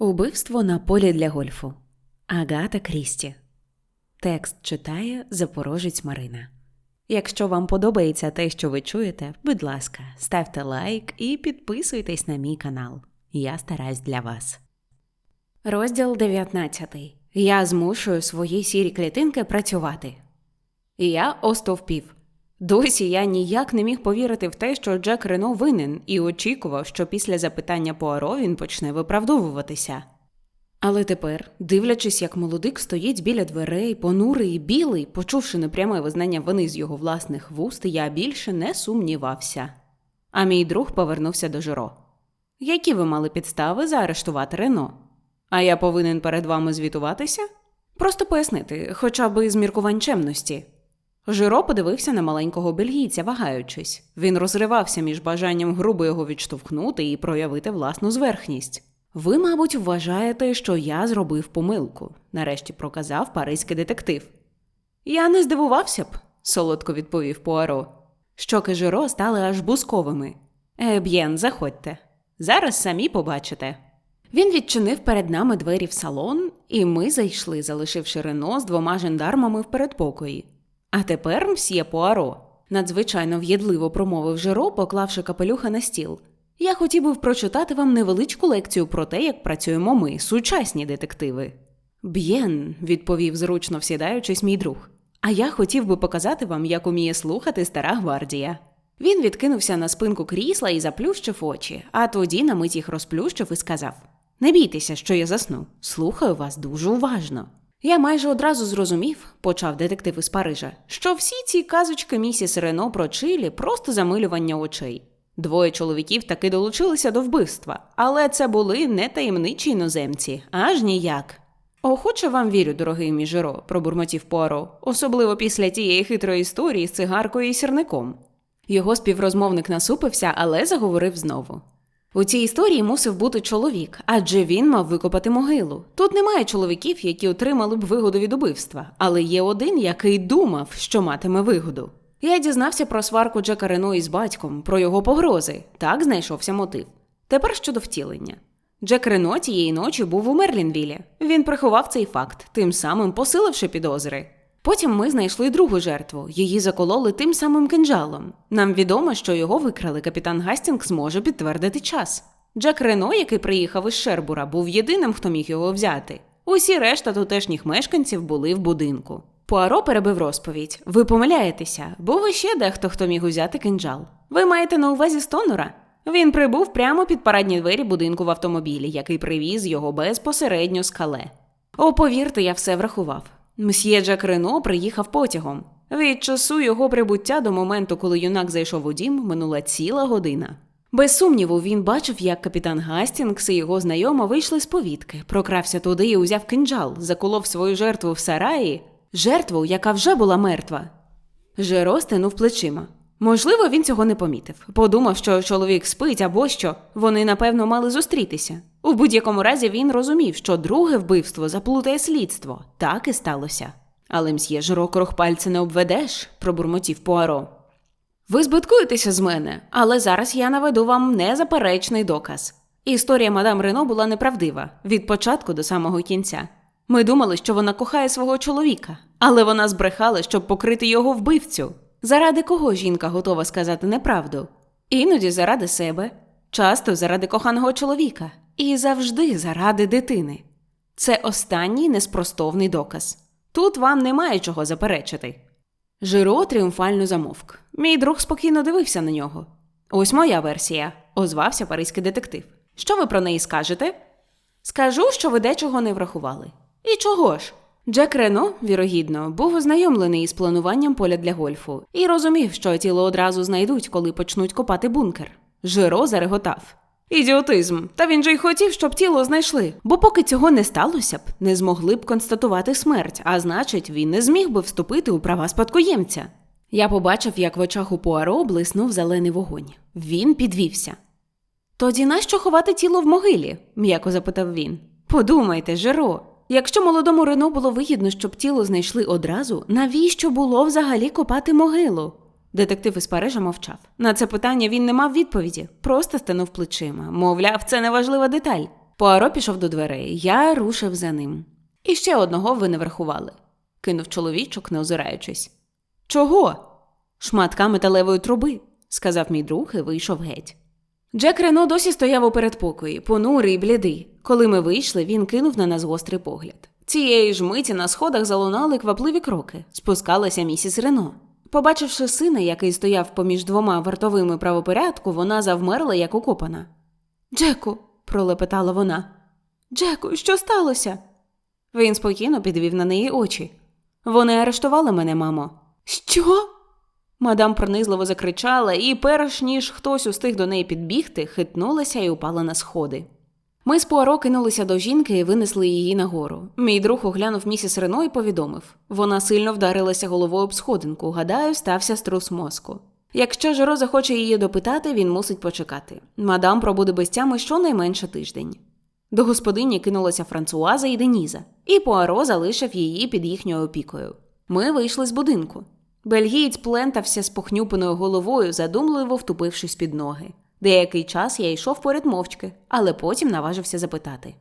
Убивство на полі для гольфу. Агата Крісті. Текст читає Запорожець Марина. Якщо вам подобається те, що ви чуєте, будь ласка, ставте лайк і підписуйтесь на мій канал. Я стараюсь для вас. Розділ 19. Я змушую свої сірі клітинки працювати. Я остовпів. Досі я ніяк не міг повірити в те, що Джек Рено винен, і очікував, що після запитання Пуаро він почне виправдовуватися. Але тепер, дивлячись, як молодик стоїть біля дверей, понурий і білий, почувши непряме визнання вини з його власних вуст, я більше не сумнівався. А мій друг повернувся до Жиро. Які ви мали підстави заарештувати Рено? А я повинен перед вами звітуватися? Просто пояснити, хоча б із міркувань чемності. Жиро подивився на маленького бельгійця, вагаючись. Він розривався між бажанням грубо його відштовхнути і проявити власну зверхність. Ви, мабуть, вважаєте, що я зробив помилку, нарешті проказав паризький детектив. Я не здивувався б, солодко відповів Пуаро. Щоки Жиро стали аж бусковими. Еб'єн, заходьте. Зараз самі побачите. Він відчинив перед нами двері в салон, і ми зайшли, залишивши Рено з двома жандармами в передпокої. А тепер, мсьє Пуаро, надзвичайно в'єдливо промовив Жиро, поклавши капелюха на стіл. Я хотів би прочитати вам невеличку лекцію про те, як працюємо ми, сучасні детективи. Б'єн, відповів зручно всідаючись мій друг. А я хотів би показати вам, як уміє слухати стара гвардія. Він відкинувся на спинку крісла і заплющив очі, а тоді на мить їх розплющив і сказав: Не бійтеся, що я засну. Слухаю вас дуже уважно. Я майже одразу зрозумів, почав детектив із Парижа, що всі ці казочки місіс Рено про Чилі просто замилювання очей. Двоє чоловіків таки долучилися до вбивства, але це були не таємничі іноземці, аж ніяк. Охоче вам вірю, дорогий мій Жиро, пробурмотів Пуаро, особливо після тієї хитрої історії з цигаркою і сірником. Його співрозмовник насупився, але заговорив знову. У цій історії мусив бути чоловік, адже він мав викопати могилу. Тут немає чоловіків, які отримали б вигоду від убивства, але є один, який думав, що матиме вигоду. Я дізнався про сварку Джека Рено із батьком, про його погрози. Так знайшовся мотив. Тепер щодо втілення. Джек Рено тієї ночі був у Мерлінвілі. Він приховав цей факт, тим самим посиливши підозри. Потім ми знайшли другу жертву. Її закололи тим самим кинджалом. Нам відомо, що його викрали. Капітан Гастінгс може підтвердити час. Джек Рено, який приїхав із Шербура, був єдиним, хто міг його взяти. Усі решта тутешніх мешканців були в будинку. Пуаро перебив розповідь: ви помиляєтеся, був іще дехто, хто міг узяти кинджал. Ви маєте на увазі Стонора? Він прибув прямо під парадні двері будинку в автомобілі, який привіз його безпосередньо з кале. О, повірте, я все врахував. Мсьє Джек Рено приїхав потягом. Від часу його прибуття до моменту, коли юнак зайшов у дім, минула ціла година. Без сумніву, він бачив, як капітан Гастінгс і його знайома вийшли з повітки, прокрався туди і узяв кинджал, заколов свою жертву в сараї, жертву, яка вже була мертва. Жеро стенув плечима. Можливо, він цього не помітив. Подумав, що чоловік спить або що вони, напевно, мали зустрітися. У будь-якому разі він розумів, що друге вбивство заплутає слідство. Так і сталося. Але мсьє Жиро крохпальця не обведеш, пробурмотів Пуаро. Ви збиткуєтеся з мене, але зараз я наведу вам незаперечний доказ. Історія мадам Рено була неправдива від початку до самого кінця. Ми думали, що вона кохає свого чоловіка, але вона збрехала, щоб покрити його вбивцю. Заради кого жінка готова сказати неправду? Іноді заради себе, часто заради коханого чоловіка, і завжди заради дитини. Це останній неспростовний доказ. Тут вам немає чого заперечити. Жиро тріумфально замовк. Мій друг спокійно дивився на нього. Ось моя версія, озвався паризький детектив. Що ви про неї скажете? Скажу, що ви дечого не врахували. І чого ж? Джек Рено, вірогідно, був ознайомлений із плануванням поля для гольфу і розумів, що тіло одразу знайдуть, коли почнуть копати бункер. Жиро зареготав. Ідіотизм. Та він же й хотів, щоб тіло знайшли. Бо поки цього не сталося б, не змогли б констатувати смерть, а значить, він не зміг би вступити у права спадкоємця. Я побачив, як в очах у Пуаро блиснув зелений вогонь. Він підвівся. Тоді нащо ховати тіло в могилі? м'яко запитав він. Подумайте, Жиро. Якщо молодому Рено було вигідно, щоб тіло знайшли одразу, навіщо було взагалі копати могилу? Детектив із Парижа мовчав. На це питання він не мав відповіді, просто стенув плечима. Мовляв, це неважлива деталь. Пуаро пішов до дверей, я рушив за ним. І ще одного ви не врахували, кинув чоловічок, не озираючись. Чого? Шматка металевої труби, сказав мій друг і вийшов геть. Джек Рено досі стояв у передпокої, понурий блідий. Коли ми вийшли, він кинув на нас гострий погляд. Цієї ж миті на сходах залунали квапливі кроки, спускалася місіс Рено. Побачивши сина, який стояв поміж двома вартовими правопорядку, вона завмерла, як укопана. Джеку, пролепетала вона. Джеку, що сталося? Він спокійно підвів на неї очі. Вони арештували мене, мамо. Що? Мадам пронизливо закричала, і, перш ніж хтось устиг до неї підбігти, хитнулася і упала на сходи. Ми з Пуаро кинулися до жінки і винесли її нагору. Мій друг оглянув місіс Рено і повідомив вона сильно вдарилася головою об сходинку. Гадаю, стався струс мозку. Якщо Жиро захоче її допитати, він мусить почекати. Мадам пробуде без тями щонайменше тиждень. До господині кинулася Франсуаза і Деніза, і Пуаро залишив її під їхньою опікою. Ми вийшли з будинку. Бельгієць плентався з похнюпаною головою, задумливо втупившись під ноги. Деякий час я йшов поряд мовчки, але потім наважився запитати.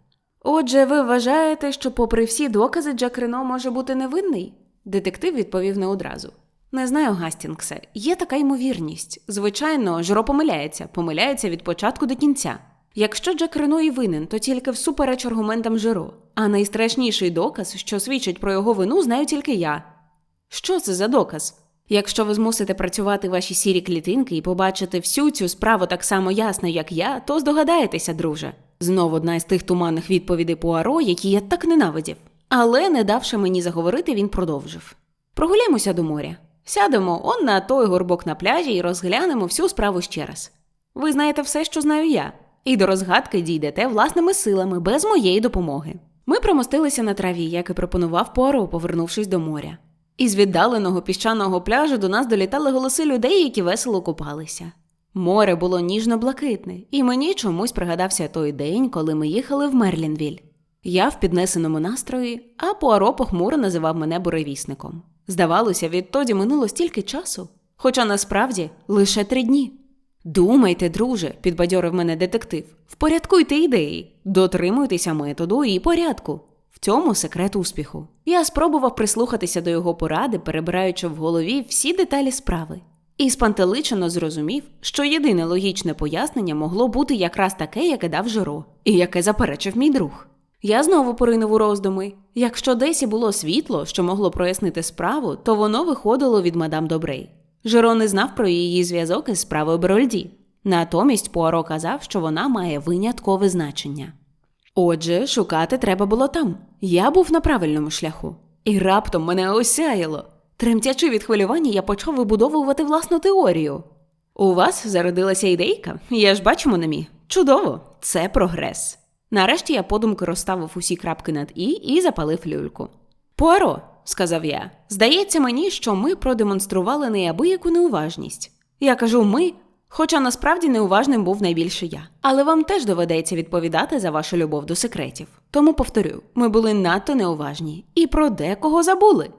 Отже, ви вважаєте, що, попри всі докази, Джек Рено може бути невинний? Детектив відповів не одразу. Не знаю, Гастінгсе, є така ймовірність. Звичайно, Жиро помиляється, помиляється від початку до кінця. Якщо Джек Рено і винен, то тільки всупереч аргументам Жиро. А найстрашніший доказ, що свідчить про його вину, знаю тільки я. Що це за доказ? Якщо ви змусите працювати ваші сірі клітинки і побачите всю цю справу так само ясно, як я, то здогадаєтеся, друже. Знову одна із тих туманних відповідей Пуаро, які я так ненавидів. Але, не давши мені заговорити, він продовжив: Прогуляємося до моря. Сядемо он на той горбок на пляжі і розглянемо всю справу ще раз. Ви знаєте все, що знаю я, і до розгадки дійдете власними силами, без моєї допомоги. Ми промостилися на траві, як і пропонував Пуаро, повернувшись до моря. Із віддаленого піщаного пляжу до нас долітали голоси людей, які весело купалися. Море було ніжно-блакитне, і мені чомусь пригадався той день, коли ми їхали в Мерлінвіль. Я в піднесеному настрої, а Пуаро похмуро називав мене буревісником. Здавалося, відтоді минуло стільки часу, хоча насправді лише три дні. Думайте, друже, підбадьорив мене детектив, впорядкуйте ідеї, дотримуйтеся методу і порядку. В цьому секрет успіху. Я спробував прислухатися до його поради, перебираючи в голові всі деталі справи, і спантеличено зрозумів, що єдине логічне пояснення могло бути якраз таке, яке дав Жиро, і яке заперечив мій друг. Я знову поринув у роздуми. Якщо десь і було світло, що могло прояснити справу, то воно виходило від мадам Добрей. Жиро не знав про її зв'язок із справою Берольді. Натомість Пуаро казав, що вона має виняткове значення. Отже, шукати треба було там. Я був на правильному шляху. І раптом мене осяяло. Тремтячи від хвилювання, я почав вибудовувати власну теорію. У вас зародилася ідейка? Я ж бачу, Монамі. Чудово, це прогрес. Нарешті я подумки розставив усі крапки над і і запалив люльку. Пуаро, сказав я, здається мені, що ми продемонстрували неабияку неуважність. Я кажу ми, хоча насправді неуважним був найбільше я. Але вам теж доведеться відповідати за вашу любов до секретів. Тому повторю, ми були надто неуважні і про декого забули.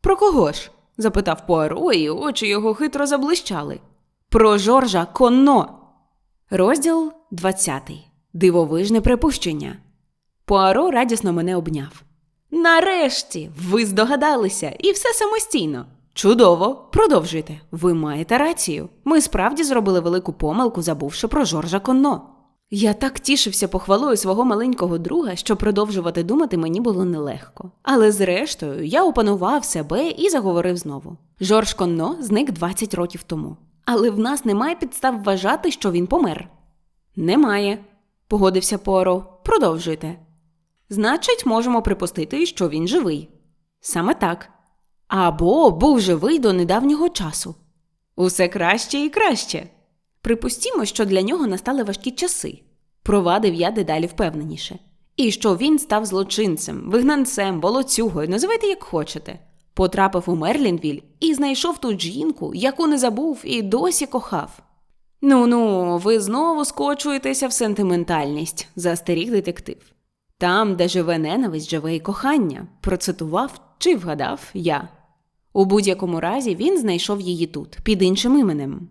Про кого ж? запитав Пуаро, і очі його хитро заблищали. Про Жоржа Конно. Розділ 20. Дивовижне припущення. Пуаро радісно мене обняв. Нарешті, ви здогадалися, і все самостійно. Чудово, продовжуйте. Ви маєте рацію. Ми справді зробили велику помилку, забувши про Жоржа Конно. Я так тішився похвалою свого маленького друга, що продовжувати думати мені було нелегко. Але зрештою я опанував себе і заговорив знову. Жорж Конно зник 20 років тому. Але в нас немає підстав вважати, що він помер. Немає, погодився Поро. Продовжуйте. Значить, можемо припустити, що він живий. Саме так. Або був живий до недавнього часу. Усе краще і краще. Припустімо, що для нього настали важкі часи, провадив я дедалі впевненіше, і що він став злочинцем, вигнанцем, волоцюгою, називайте як хочете, потрапив у Мерлінвіль і знайшов тут жінку, яку не забув і досі кохав. Ну ну, ви знову скочуєтеся в сентиментальність, застеріг детектив. Там, де живе ненависть, живе і кохання, процитував чи вгадав я. У будь-якому разі він знайшов її тут, під іншим іменем.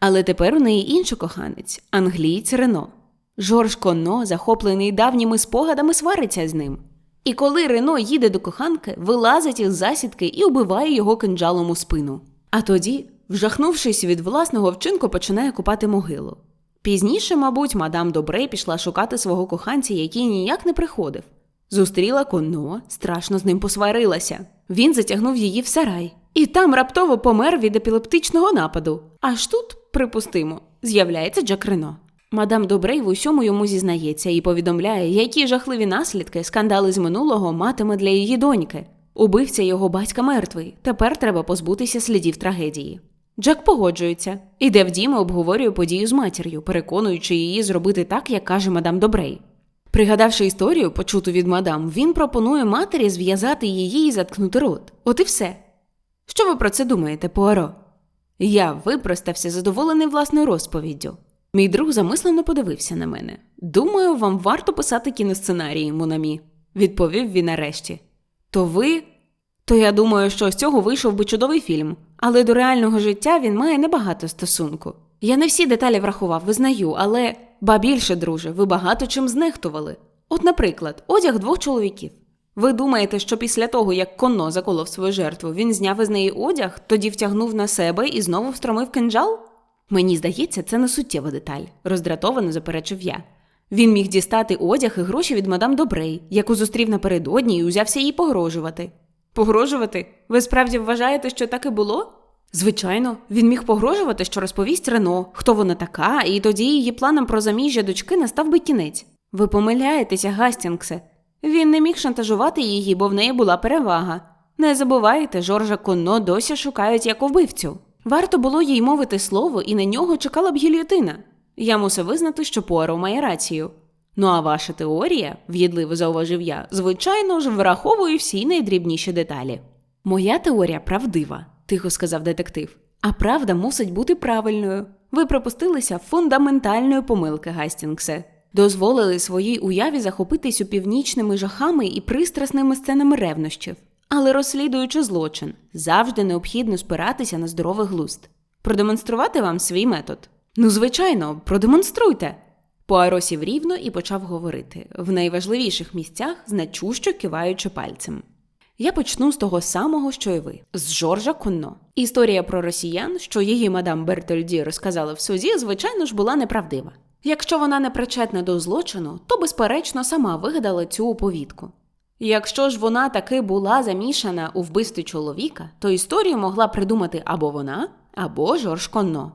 Але тепер у неї інший коханець, англієць Рено. Жорж Конно, захоплений давніми спогадами, свариться з ним. І коли Рено їде до коханки, вилазить із засідки і убиває його кинджалом у спину. А тоді, вжахнувшись від власного вчинку, починає купати могилу. Пізніше, мабуть, мадам Добрей пішла шукати свого коханця, який ніяк не приходив. Зустріла Конно, страшно з ним посварилася. Він затягнув її в сарай, і там раптово помер від епілептичного нападу. Аж тут, припустимо, з'являється Джак Рено. Мадам Добрей в усьому йому зізнається і повідомляє, які жахливі наслідки скандали з минулого матиме для її доньки. Убивця його батька мертвий. Тепер треба позбутися слідів трагедії. Джек погоджується, іде в дім і обговорює подію з матір'ю, переконуючи її зробити так, як каже мадам Добрей. Пригадавши історію, почуту від мадам, він пропонує матері зв'язати її і заткнути рот. От і все. Що ви про це думаєте, Пуаро? Я випростався, задоволений власною розповіддю. Мій друг замислено подивився на мене. Думаю, вам варто писати кіносценарії, Мунамі, відповів він нарешті. То ви. То я думаю, що з цього вийшов би чудовий фільм, але до реального життя він має небагато стосунку. Я не всі деталі врахував, визнаю, але ба більше, друже, ви багато чим знехтували. От, наприклад, одяг двох чоловіків. Ви думаєте, що після того, як конно заколов свою жертву, він зняв із неї одяг, тоді втягнув на себе і знову встромив кинджал? Мені здається, це не суттєва деталь, роздратовано заперечив я. Він міг дістати одяг і гроші від мадам Добрей, яку зустрів напередодні і узявся їй погрожувати. Погрожувати? Ви справді вважаєте, що так і було? Звичайно, він міг погрожувати, що розповість Рено, хто вона така, і тоді її планам про заміжжя дочки настав би кінець. Ви помиляєтеся, Гастінгсе. Він не міг шантажувати її, бо в неї була перевага. Не забувайте, Жоржа Конно досі шукають як вбивцю. Варто було їй мовити слово, і на нього чекала б гільйотина. Я мусив визнати, що Пуаро має рацію. Ну а ваша теорія, в'їдливо зауважив я, звичайно ж, враховує всі найдрібніші деталі. Моя теорія правдива, тихо сказав детектив. А правда мусить бути правильною. Ви припустилися фундаментальної помилки, Гастінгсе. Дозволили своїй уяві захопитись упівнічними жахами і пристрасними сценами ревнощів. Але розслідуючи злочин, завжди необхідно спиратися на здоровий глузд. Продемонструвати вам свій метод. Ну, звичайно, продемонструйте. Пуаро сів рівно і почав говорити в найважливіших місцях, значущо киваючи пальцем. Я почну з того самого, що й ви, з Жоржа Конно. Історія про росіян, що її мадам Бертольді розказала в суді, звичайно ж, була неправдива. Якщо вона не причетна до злочину, то, безперечно, сама вигадала цю оповідку. Якщо ж вона таки була замішана у вбивстві чоловіка, то історію могла придумати або вона, або Жорж Конно.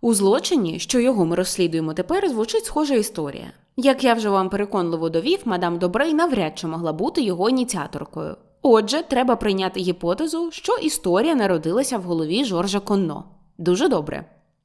У злочині, що його ми розслідуємо тепер, звучить схожа історія. Як я вже вам переконливо довів, мадам Добрей навряд чи могла бути його ініціаторкою. Отже, треба прийняти гіпотезу, що історія народилася в голові Жоржа Конно. Дуже добре.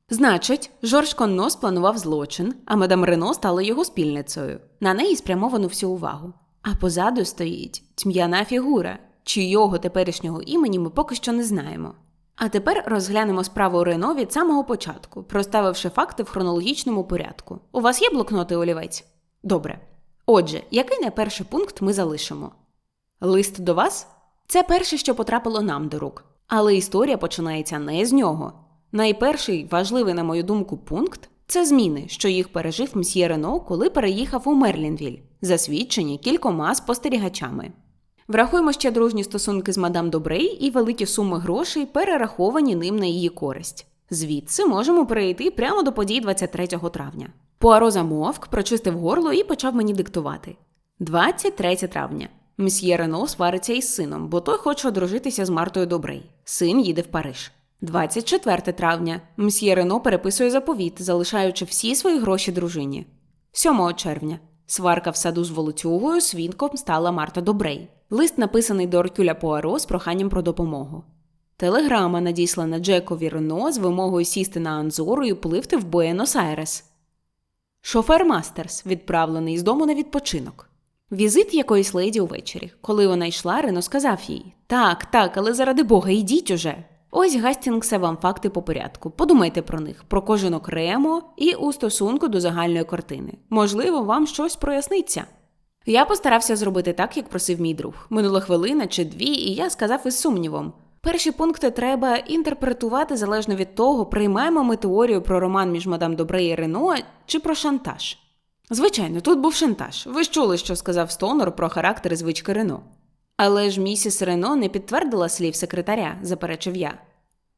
Значить, Жорж Конно спланував злочин, а мадам Рено стала його спільницею. На неї спрямовано всю увагу. А позаду стоїть тьм'яна фігура, чийого теперішнього імені ми поки що не знаємо. А тепер розглянемо справу Рено від самого початку, проставивши факти в хронологічному порядку. У вас є блокноти олівець? Добре. Отже, який найперший пункт ми залишимо? Лист до вас? Це перше, що потрапило нам до рук. Але історія починається не з нього. Найперший важливий, на мою думку, пункт це зміни, що їх пережив мсьє Рено, коли переїхав у Мерлінвіль, засвідчені кількома спостерігачами. Врахуємо ще дружні стосунки з мадам Добрей і великі суми грошей, перераховані ним на її користь. Звідси можемо перейти прямо до подій 23 травня. Пуаро замовк, прочистив горло і почав мені диктувати. 23 травня. Мсьє Рено свариться із сином, бо той хоче одружитися з Мартою Добрей. Син їде в Париж. 24 травня. Мсьє Рено переписує заповіт, залишаючи всі свої гроші дружині. 7 червня. Сварка в саду з волоцюгою свідком стала Марта Добрей. Лист написаний до Оркюля Пуаро з проханням про допомогу. Телеграма надіслана Джекові Рено з вимогою сісти на Анзору і пливти в Буенос-Айрес. Шофер Мастерс, відправлений з дому на відпочинок. Візит якоїсь леді увечері. Коли вона йшла, Рено сказав їй Так, так, але заради Бога, йдіть уже. Ось Гастінгсе вам факти по порядку. Подумайте про них, про кожен окремо і у стосунку до загальної картини. Можливо, вам щось проясниться. Я постарався зробити так, як просив мій друг. Минула хвилина чи дві, і я сказав із сумнівом. Перші пункти треба інтерпретувати залежно від того, приймаємо ми теорію про роман між мадам Добре і Рено чи про шантаж. Звичайно, тут був шантаж. Ви ж чули, що сказав Стонор про характер і звички Рено. Але ж місіс Рено не підтвердила слів секретаря, заперечив я.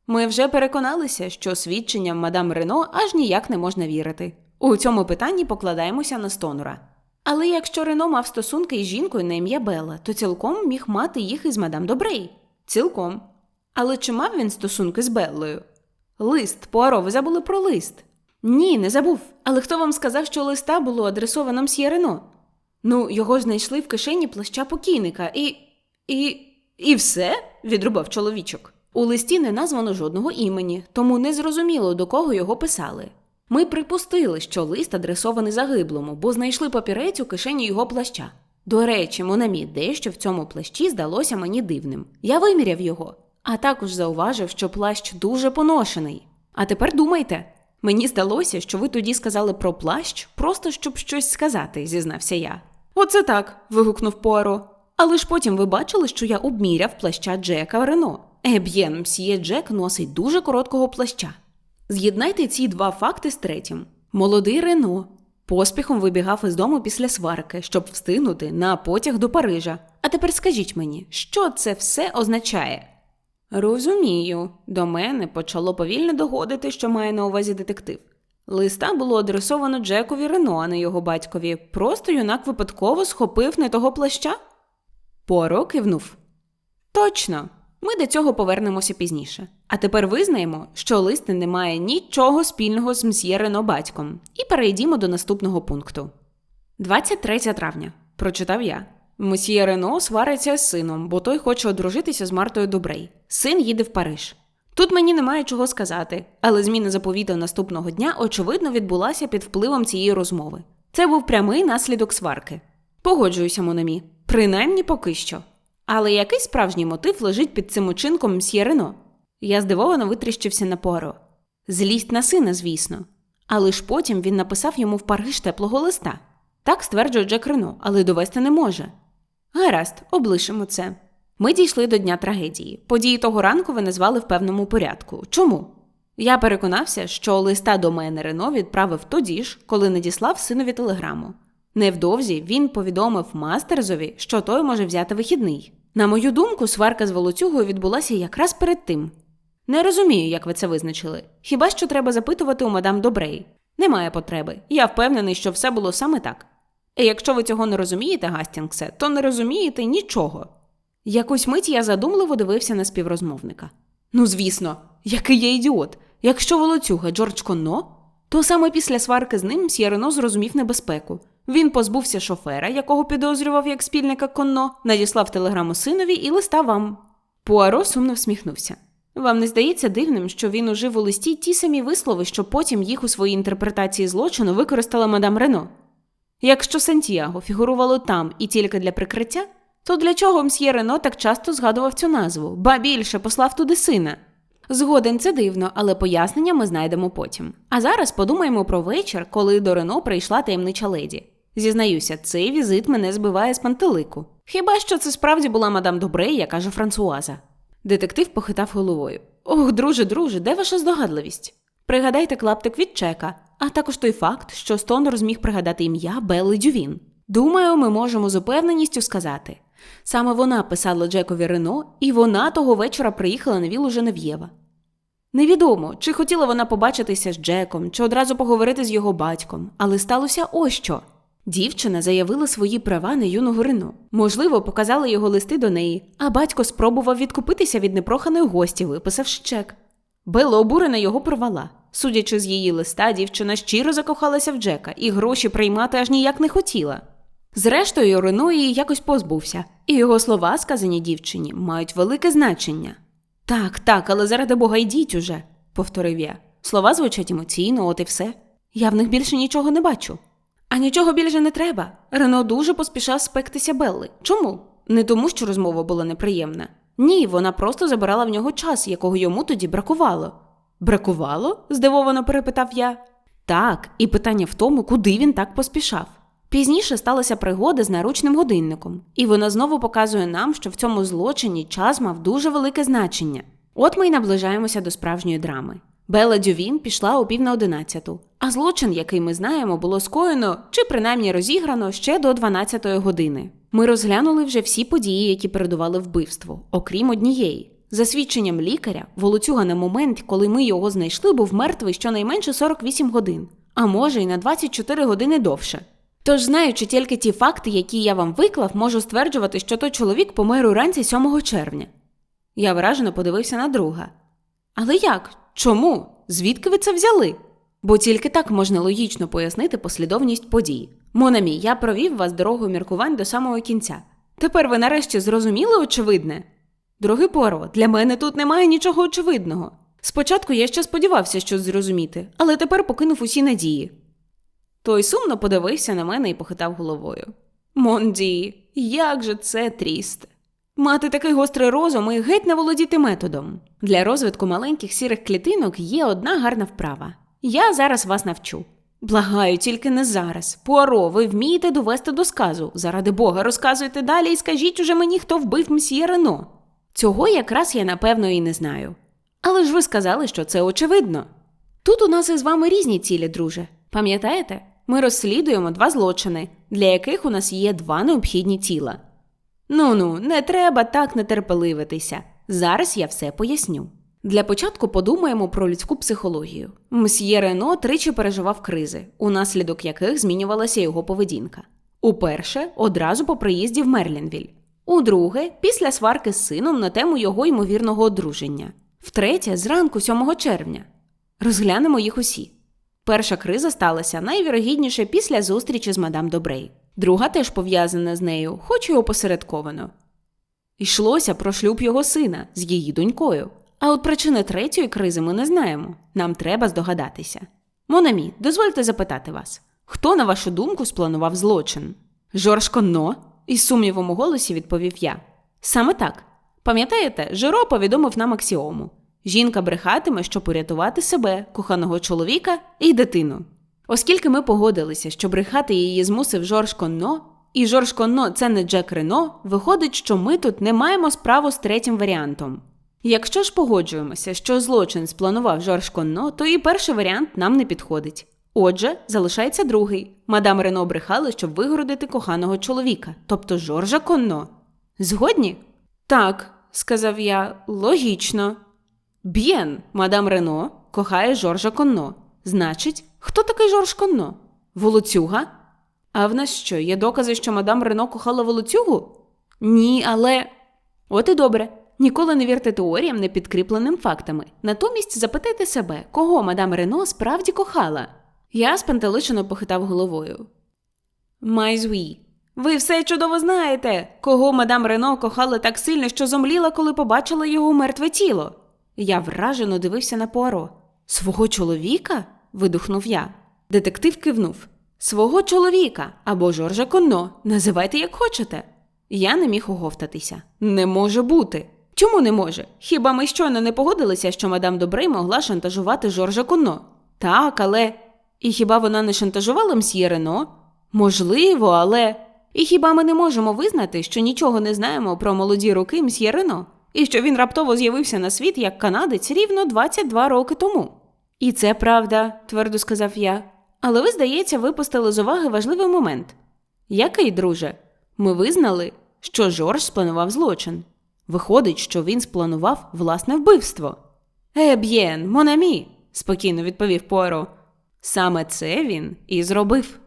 Ми вже переконалися, що свідченням мадам Рено аж ніяк не можна вірити. У цьому питанні покладаємося на Стонора. Але якщо Рено мав стосунки із жінкою на ім'я Белла, то цілком міг мати їх із мадам Добрей. Цілком. Але чи мав він стосунки з Беллою? Лист, Пуаро, ви забули про лист. Ні, не забув. Але хто вам сказав, що листа було адресовано мсьє Рено? Ну, його знайшли в кишені плаща покійника і. і. і все? відрубав чоловічок. У листі не названо жодного імені, тому не зрозуміло, до кого його писали. Ми припустили, що лист адресований загиблому, бо знайшли папірець у кишені його плаща. До речі, Монамі, дещо в цьому плащі здалося мені дивним. Я виміряв його, а також зауважив, що плащ дуже поношений. А тепер думайте. Мені здалося, що ви тоді сказали про плащ, просто щоб щось сказати, зізнався я. Оце так. вигукнув Пуаро. Але ж потім ви бачили, що я обміряв плаща Джека Рено. Еб'єн, мсьє Джек носить дуже короткого плаща. З'єднайте ці два факти з третім. Молодий Рено поспіхом вибігав із дому після сварки, щоб встигнути на потяг до Парижа. А тепер скажіть мені, що це все означає? Розумію, до мене почало повільно доходити, що має на увазі детектив. Листа було адресовано Джекові Рено, а не його батькові. Просто юнак випадково схопив не того плаща? Поро кивнув. Точно, ми до цього повернемося пізніше. А тепер визнаємо, що лист не має нічого спільного з мсьє Рено батьком, і перейдімо до наступного пункту. 23 травня, прочитав я. Мсьє Рено свариться з сином, бо той хоче одружитися з Мартою Добрей. Син їде в Париж. Тут мені немає чого сказати, але зміна заповіту наступного дня, очевидно, відбулася під впливом цієї розмови. Це був прямий наслідок сварки. Погоджуюся, Монамі, принаймні поки що. Але який справжній мотив лежить під цим учинком мсьє Рено? Я здивовано витріщився на Поро. Злість на сина, звісно. Але ж потім він написав йому в Париж теплого листа. Так стверджує Джек Рено, але довести не може. Гаразд, облишимо це. Ми дійшли до дня трагедії. Події того ранку ви назвали в певному порядку. Чому? Я переконався, що листа до мене Рено відправив тоді ж, коли надіслав синові телеграму. Невдовзі він повідомив мастерзові, що той може взяти вихідний. На мою думку, сварка з волоцюгою відбулася якраз перед тим. Не розумію, як ви це визначили. Хіба що треба запитувати у мадам Добрей? Немає потреби. Я впевнений, що все було саме так. І якщо ви цього не розумієте, Гастінгсе, то не розумієте нічого. Якусь мить я задумливо дивився на співрозмовника. Ну, звісно, який я ідіот. Якщо волоцюга Джордж Конно, то саме після сварки з ним мсьє Рено зрозумів небезпеку. Він позбувся шофера, якого підозрював як спільника Конно, надіслав телеграму синові і листа вам. Пуаро сумно всміхнувся. Вам не здається дивним, що він ужив у листі ті самі вислови, що потім їх у своїй інтерпретації злочину використала мадам Рено? Якщо Сантьяго фігурувало там і тільки для прикриття, то для чого мсьє Рено так часто згадував цю назву, ба більше послав туди сина? Згоден це дивно, але пояснення ми знайдемо потім. А зараз подумаємо про вечір, коли до Рено прийшла таємнича леді. Зізнаюся, цей візит мене збиває з пантелику. Хіба що це справді була мадам Добрей, як каже Франсуаза. Детектив похитав головою. Ох, друже, друже, де ваша здогадливість? Пригадайте клаптик від чека, а також той факт, що Стонер зміг пригадати ім'я Белли Дювін. Думаю, ми можемо з упевненістю сказати. Саме вона писала Джекові Рено, і вона того вечора приїхала на вілу Женев'єва. Невідомо, чи хотіла вона побачитися з Джеком, чи одразу поговорити з його батьком, але сталося ось що. Дівчина заявила свої права на юного Рено. Можливо, показала його листи до неї, а батько спробував відкупитися від непроханої гості, виписавши чек. Белла обурена його провала. Судячи з її листа, дівчина щиро закохалася в Джека і гроші приймати аж ніяк не хотіла. Зрештою, Рено її якось позбувся, і його слова, сказані дівчині, мають велике значення. Так, так, але заради бога йдіть уже, повторив я. Слова звучать емоційно, от і все. Я в них більше нічого не бачу. А нічого більше не треба. Рено дуже поспішав спектися Белли. Чому? Не тому, що розмова була неприємна. Ні, вона просто забирала в нього час, якого йому тоді бракувало. Бракувало? здивовано перепитав я. Так, і питання в тому, куди він так поспішав. Пізніше сталася пригода з наручним годинником, і вона знову показує нам, що в цьому злочині час мав дуже велике значення. От ми й наближаємося до справжньої драми. Бела Дювін пішла о пів на одинадцяту, а злочин, який ми знаємо, було скоєно чи принаймні розіграно ще до 12-ї години. Ми розглянули вже всі події, які передували вбивству, окрім однієї. За свідченням лікаря, волоцюга на момент, коли ми його знайшли, був мертвий щонайменше 48 годин, а може й на 24 години довше. Тож, знаючи тільки ті факти, які я вам виклав, можу стверджувати, що той чоловік помер уранці 7 червня. Я вражено подивився на друга. Але як? Чому? Звідки ви це взяли? Бо тільки так можна логічно пояснити послідовність подій. Монамі, я провів вас дорогою міркувань до самого кінця. Тепер ви нарешті зрозуміли очевидне? Дорогий Поро, для мене тут немає нічого очевидного. Спочатку я ще сподівався щось зрозуміти, але тепер покинув усі надії. Той сумно подивився на мене і похитав головою. Монді, як же це тріст. Мати такий гострий розум і геть не володіти методом. Для розвитку маленьких сірих клітинок є одна гарна вправа. Я зараз вас навчу. Благаю, тільки не зараз. Пуаро, ви вмієте довести до сказу. Заради Бога, розказуйте далі і скажіть уже мені, хто вбив мсьє Рено. Цього якраз я напевно і не знаю. Але ж ви сказали, що це очевидно. Тут у нас із вами різні цілі, друже. Пам'ятаєте? Ми розслідуємо два злочини, для яких у нас є два необхідні тіла. Ну ну, не треба так нетерпеливитися. Зараз я все поясню. Для початку подумаємо про людську психологію. Мсьє Рено тричі переживав кризи, унаслідок яких змінювалася його поведінка. Уперше одразу по приїзді в Мерлінвіль. Удруге, після сварки з сином на тему його ймовірного одруження. Втретє, зранку 7 червня. Розглянемо їх усі. Перша криза сталася найвірогідніше після зустрічі з мадам Добрей. Друга теж пов'язана з нею, хоч і опосередковано. Йшлося про шлюб його сина з її донькою. А от причини третьої кризи ми не знаємо. Нам треба здогадатися. Монамі, дозвольте запитати вас, хто, на вашу думку, спланував злочин? Жорж Конно? із сумнівом у голосі відповів я. Саме так. Пам'ятаєте, Жиро повідомив нам аксіому. Жінка брехатиме, щоб урятувати себе, коханого чоловіка і дитину. Оскільки ми погодилися, що брехати її змусив Жорж Конно, і Жорж Конно це не Джек Рено, виходить, що ми тут не маємо справу з третім варіантом. Якщо ж погоджуємося, що злочин спланував Жорж Конно, то і перший варіант нам не підходить. Отже, залишається другий. Мадам Рено брехала, щоб вигородити коханого чоловіка, тобто Жоржа Конно. Згодні? Так, сказав я, логічно. Б'єн, мадам Рено кохає Жоржа Конно. Значить, хто такий Жорж Конно? Волоцюга? А в нас що, є докази, що мадам Рено кохала волоцюгу? Ні, але. От і добре. Ніколи не вірте теоріям, не підкріпленим фактами. Натомість запитайте себе, кого мадам Рено справді кохала. Я спантеличено похитав головою. Майзві, ви все чудово знаєте, кого мадам Рено кохала так сильно, що зомліла, коли побачила його мертве тіло. Я вражено дивився на Пуаро. Свого чоловіка? видухнув я. Детектив кивнув. Свого чоловіка або Жоржа Конно, називайте як хочете. Я не міг оговтатися. Не може бути. Чому не може? Хіба ми щойно не погодилися, що мадам Добрей могла шантажувати Жоржа Конно? Так, але. І хіба вона не шантажувала мсьє Рено? Можливо, але. І хіба ми не можемо визнати, що нічого не знаємо про молоді роки мсьє Рено? І що він раптово з'явився на світ як канадець рівно 22 роки тому? І це правда, твердо сказав я. Але ви, здається, випустили з уваги важливий момент. Який, друже? Ми визнали, що Жорж спланував злочин. Виходить, що він спланував власне вбивство. Е, б'єн, монамі, спокійно відповів Пуаро. Саме це він і зробив.